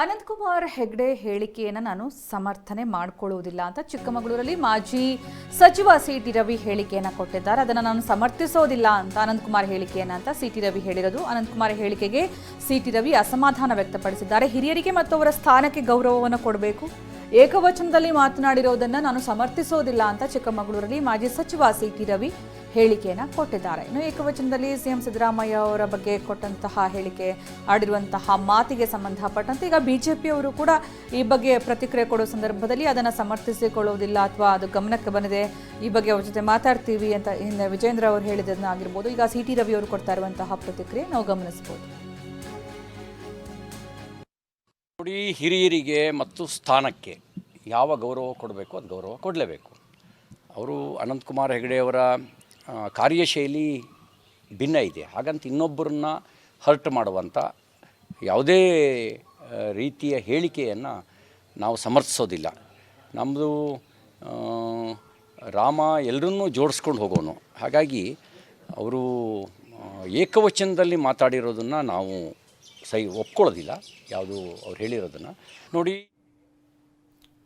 ಅನಂತಕುಮಾರ್ ಹೆಗ್ಡೆ ಹೇಳಿಕೆಯನ್ನು ನಾನು ಸಮರ್ಥನೆ ಮಾಡಿಕೊಳ್ಳುವುದಿಲ್ಲ ಅಂತ ಚಿಕ್ಕಮಗಳೂರಲ್ಲಿ ಮಾಜಿ ಸಚಿವ ಸಿ ಟಿ ರವಿ ಹೇಳಿಕೆಯನ್ನು ಕೊಟ್ಟಿದ್ದಾರೆ. ಅದನ್ನು ನಾನು ಸಮರ್ಥಿಸೋದಿಲ್ಲ ಅಂತ ಅನಂತಕುಮಾರ್ ಹೇಳಿಕೆಯನ್ನು ಅಂತ ಸಿ ಟಿ ರವಿ ಹೇಳಿರೋದು. ಅನಂತಕುಮಾರ್ ಹೇಳಿಕೆಗೆ ಸಿ ಟಿ ರವಿ ಅಸಮಾಧಾನ ವ್ಯಕ್ತಪಡಿಸಿದ್ದಾರೆ. ಹಿರಿಯರಿಗೆ ಮತ್ತು ಅವರ ಸ್ಥಾನಕ್ಕೆ ಗೌರವವನ್ನು ಕೊಡಬೇಕು? ಏಕವಚನದಲ್ಲಿ ಮಾತನಾಡಿರೋದನ್ನು ನಾನು ಸಮರ್ಥಿಸೋದಿಲ್ಲ ಅಂತ ಚಿಕ್ಕಮಗಳೂರಲ್ಲಿ ಮಾಜಿ ಸಚಿವ ಸಿ ಟಿ ರವಿ ಹೇಳಿಕೆಯನ್ನು ಕೊಟ್ಟಿದ್ದಾರೆ. ಇನ್ನು ಏಕವಚನದಲ್ಲಿ ಸಿಎಂ ಸಿದ್ದರಾಮಯ್ಯ ಅವರ ಬಗ್ಗೆ ಕೊಟ್ಟಂತಹ ಹೇಳಿಕೆ, ಆಡಿರುವಂತಹ ಮಾತಿಗೆ ಸಂಬಂಧಪಟ್ಟಂತೆ ಈಗ ಬಿಜೆಪಿಯವರು ಕೂಡ ಈ ಬಗ್ಗೆ ಪ್ರತಿಕ್ರಿಯೆ ಕೊಡೋ ಸಂದರ್ಭದಲ್ಲಿ ಅದನ್ನು ಸಮರ್ಥಿಸಿಕೊಳ್ಳುವುದಿಲ್ಲ ಅಥವಾ ಅದು ಗಮನಕ್ಕೆ ಬಂದಿದೆ, ಈ ಬಗ್ಗೆ ಅವ್ರ ಜೊತೆ ಮಾತಾಡ್ತೀವಿ ಅಂತ ಹಿಂದೆ ವಿಜೇಂದ್ರ ಅವರು ಹೇಳಿದ್ದನ್ನು ಆಗಿರ್ಬೋದು. ಈಗ ಸಿ ಟಿ ರವಿ ಅವರು ಕೊಡ್ತಾ ಇರುವಂತಹ ಪ್ರತಿಕ್ರಿಯೆ ನಾವು ಗಮನಿಸಬಹುದು. ನೋಡಿ, ಹಿರಿಯರಿಗೆ ಮತ್ತು ಸ್ಥಾನಕ್ಕೆ ಯಾವ ಗೌರವ ಕೊಡಬೇಕು, ಅದು ಗೌರವ ಕೊಡಲೇಬೇಕು. ಅವರು ಅನಂತಕುಮಾರ್ ಹೆಗಡೆಯವರ ಕಾರ್ಯಶೈಲಿ ಭಿನ್ನ ಇದೆ. ಹಾಗಂತ ಇನ್ನೊಬ್ಬರನ್ನ ಹರ್ಟ್ ಮಾಡುವಂಥ ಯಾವುದೇ ರೀತಿಯ ಹೇಳಿಕೆಯನ್ನು ನಾವು ಸಮರ್ಥಿಸೋದಿಲ್ಲ. ನಮ್ಮದು ರಾಮ ಎಲ್ಲರನ್ನೂ ಜೋಡಿಸ್ಕೊಂಡು ಹೋಗೋನು. ಹಾಗಾಗಿ ಅವರು ಏಕವಚನದಲ್ಲಿ ಮಾತಾಡಿರೋದನ್ನು ನಾವು ಸೈ ಒಪ್ಕೊಳ್ಳೋದಿಲ್ಲ. ಯಾವುದು ಅವ್ರು ಹೇಳಿರೋದನ್ನು. ನೋಡಿ